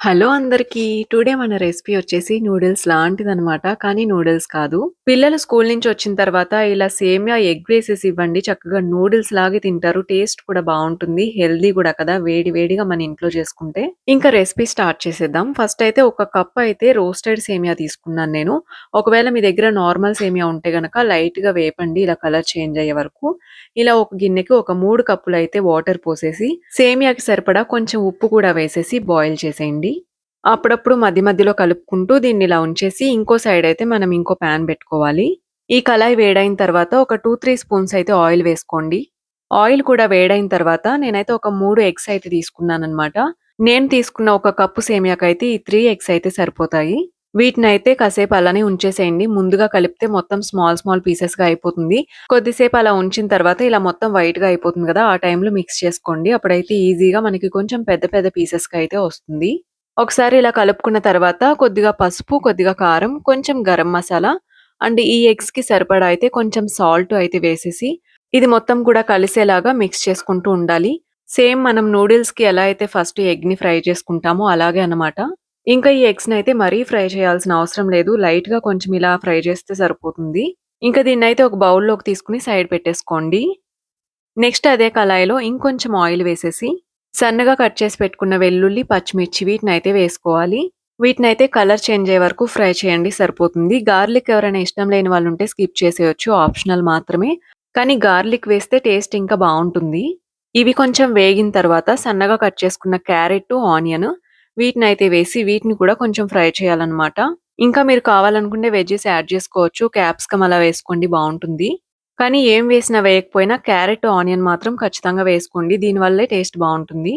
Hello అందరికీ. Today మన recipe వచ్చేసి నూడిల్స్ లాంటిదనమాట. కానీ నూడిల్స్ కాదు. పిల్లలు స్కూల్ నుంచి వచ్చిన తర్వాత ఇలా సేమియా ఎగ్ వేసేసి ఇవ్వండి. చక్కగా నూడిల్స్ లాగే తింటారు. టేస్ట్ కూడా బాగుంటుంది హెల్దీ కూడా కదా! వేడి వేడిగా మన ఇంట్లో చేసుకుంటే. ఇంకా రెసిపీ స్టార్ట్ చేసేద్దాం. ఫస్ట్ అయితే ఒక కప్ అయితే రోస్టెడ్ సేమియా తీసుకున్నాను నేను. ఒకవేళ మీ దగ్గర నార్మల్ సేమియా ఉంటే గనక లైట్గా వేపండి. ఇలా కలర్ చేంజ్ అయ్యే వరకు. ఇలా ఒక గిన్నెకి ఒక మూడు కప్పులు అయితే వాటర్ పోసేసి సేమియాకి సరిపడా కొంచెం ఉప్పు కూడా వేసేసి బాయిల్ చేసేయండి. అప్పుడప్పుడు మధ్య మధ్యలో కలుపుకుంటూ దీన్ని ఇలా ఉంచేసి ఇంకో సైడ్ అయితే మనం ఇంకో ప్యాన్ పెట్టుకోవాలి. ఈ కళాయి వేడైన తర్వాత ఒక 2, 3 స్పూన్స్ అయితే ఆయిల్ వేసుకోండి. ఆయిల్ కూడా వేడైన తర్వాత నేనైతే ఒక మూడు ఎగ్స్ అయితే తీసుకున్నాననమాట. నేను తీసుకున్న ఒక కప్పు సేమియాకైతే ఈ త్రీ ఎగ్స్ అయితే సరిపోతాయి. వీటిని అయితే కాసేపు అలానే ఉంచేసేయండి. ముందుగా కలిపితే మొత్తం స్మాల్ స్మాల్ పీసెస్‌గా అయిపోతుంది. కొద్దిసేపు అలా ఉంచిన తర్వాత ఇలా మొత్తం వైట్‌గా అయిపోతుంది కదా! ఆ టైంలో మిక్స్ చేసుకోండి. అప్పుడైతే ఈజీగా మనకి కొంచెం పెద్ద పెద్ద పీసెస్‌గా అయితే వస్తుంది. ఒకసారి ఇలా కలుపుకున్న తర్వాత కొద్దిగా పసుపు, కొద్దిగా కారం, కొంచెం గరం మసాలా అండ్ ఈ ఎగ్స్‌కి సరిపడా అయితే కొంచెం సాల్ట్ అయితే వేసేసి ఇది మొత్తం కూడా కలిసేలాగా మిక్స్ చేసుకుంటూ ఉండాలి. సేమ్ మనం నూడిల్స్‌కి ఎలా అయితే ఫస్ట్ ఎగ్‌ని ఫ్రై చేసుకుంటామో అలాగే అన్నమాట. ఇంకా ఈ ఎగ్స్‌నైతే మరీ ఫ్రై చేయాల్సిన అవసరం లేదు. లైట్‌గా కొంచెం ఇలా ఫ్రై చేస్తే సరిపోతుంది. ఇంకా దీన్ని అయితే ఒక బౌల్‌లోకి తీసుకొని సైడ్ పెట్టేసుకోండి. నెక్స్ట్ అదే కళాయిలో ఇంకొంచెం ఆయిల్ వేసేసి సన్నగా కట్ చేసి పెట్టుకున్న వెల్లుల్లి, పచ్చిమిర్చి వీటిని అయితే వేసుకోవాలి. వీటిని అయితే కలర్ చేంజ్ అయ్యే వరకు ఫ్రై చేయండి సరిపోతుంది. గార్లిక్ ఎవరైనా ఇష్టం లేని వాళ్ళు ఉంటే స్కిప్ చేసేయొచ్చు. ఆప్షనల్ మాత్రమే. కానీ గార్లిక్ వేస్తే టేస్ట్ ఇంకా బాగుంటుంది ఇవి కొంచెం వేగిన తర్వాత సన్నగా కట్ చేసుకున్న క్యారెట్, ఆనియన్ వీటిని అయితే వేసి వీటిని కూడా కొంచెం ఫ్రై చేయాలన్నమాట. ఇంకా మీరు కావాలనుకుంటే వెజ్జెస్ యాడ్ చేసుకోవచ్చు. క్యాప్సికమ్ అలా వేసుకోండి బాగుంటుంది కానీ ఏం వేసినా వేయకపోయినా క్యారెట్, ఆనియన్ మాత్రం ఖచ్చితంగా వేసుకోండి. దీనివల్లే టేస్ట్ బావుంటుంది.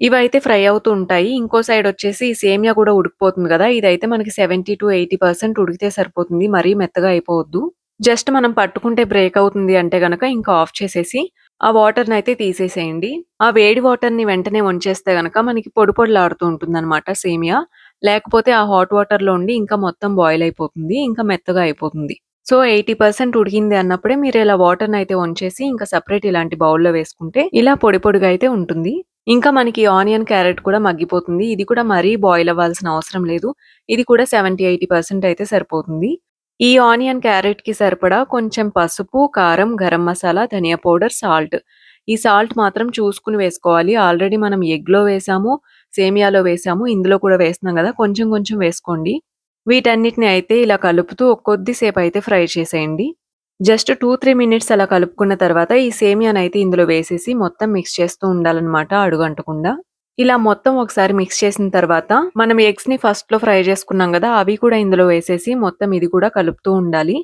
ఇవైతే ఫ్రై అవుతూ ఉంటాయి. ఇంకో సైడ్ వచ్చేసి సేమియా కూడా ఉడికిపోతుంది కదా ఇదైతే మనకి 70-80% ఉడికితే సరిపోతుంది. మరీ మెత్తగా అయిపోవద్దు. జస్ట్ మనం పట్టుకుంటే బ్రేక్ అవుతుంది అంటే గనక ఇంకా ఆఫ్ చేసేసి ఆ వాటర్‌నైతే తీసేసేయండి. ఆ వేడి వాటర్‌ని వెంటనే వంచేస్తే గనక మనకి పొడి పొడిలాడుతూ ఉంటుందనమాట సేమియా. లేకపోతే ఆ హాట్ వాటర్‌లో ఉండి ఇంకా మొత్తం బాయిల్ అయిపోతుంది. ఇంకా మెత్తగా అయిపోతుంది. సో 80% ఉడికింది అన్నప్పుడే మీరు ఇలా వాటర్‌ని అయితే వంచేసి ఇంకా సపరేట్ ఇలాంటి బౌల్‌లో వేసుకుంటే ఇలా పొడి పొడిగా అయితే ఉంటుంది. ఇంకా మనకి ఆనియన్, క్యారెట్ కూడా మగ్గిపోతుంది. ఇది కూడా మరీ బాయిల్ అవ్వాల్సిన అవసరం లేదు. ఇది కూడా 70, 80% అయితే సరిపోతుంది. ఈ ఆనియన్, క్యారెట్‌కి సరిపడా కొంచెం పసుపు, కారం, గరం మసాలా, ధనియా పౌడర్, సాల్ట్. ఈ సాల్ట్ మాత్రం చూసుకొని వేసుకోవాలి. ఆల్రెడీ మనం ఎగ్‌లో వేసాము, సేమియాలో వేసాము. ఇందులో కూడా వేస్తున్నాం కదా కొంచెం కొంచెం వేసుకోండి. వీటన్నిటిని అయితే ఇలా కలుపుతూ కొద్దిసేపు అయితే ఫ్రై చేసేయండి. జస్ట్ 2, 3 మినిట్స్ అలా కలుపుకున్న తర్వాత ఈ సేమియానైతే ఇందులో వేసేసి మొత్తం మిక్స్ చేస్తూ ఉండాలన్నమాట అడుగంటకుండా. ఇలా మొత్తం ఒకసారి మిక్స్ చేసిన తర్వాత మనం ఎగ్స్‌ని ఫస్ట్‌లో ఫ్రై చేసుకున్నాం కదా అవి కూడా ఇందులో వేసేసి మొత్తం ఇది కూడా కలుపుతూ ఉండాలి.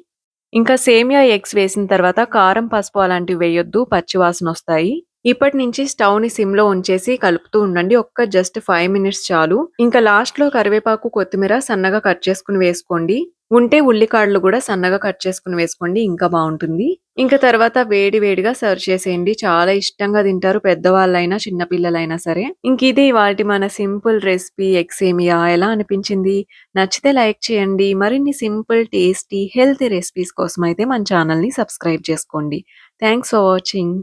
ఇంకా సేమియా, ఎగ్స్ వేసిన తర్వాత కారం, పసుపు అలాంటివి వేయొద్దు. పచ్చివాసన వస్తాయి ఇప్పటి నుంచి స్టవ్ని సిమ్లో ఉంచేసి కలుపుతూ ఉండండి. ఒక్క జస్ట్ ఫైవ్ మినిట్స్ చాలు. ఇంకా లాస్ట్లో కరివేపాకు, కొత్తిమీర సన్నగా కట్ చేసుకొని వేసుకోండి. ఉంటే ఉల్లికాడలు కూడా సన్నగా కట్ చేసుకుని వేసుకోండి. ఇంకా బాగుంటుంది ఇంకా తర్వాత వేడి వేడిగా సర్వ్ చేసేయండి. చాలా ఇష్టంగా తింటారు పెద్దవాళ్ళైనా, చిన్న పిల్లలైనా సరే. ఇంక ఇది వాటి మన సింపుల్ రెసిపీ ఎగ్ సేమియా ఎలా అనిపించింది? నచ్చితే లైక్ చేయండి. మరిన్ని సింపుల్, టేస్టీ, హెల్తీ రెసిపీస్ కోసం అయితే మన ఛానల్‌ని సబ్స్క్రైబ్ చేసుకోండి. Thanks for watching.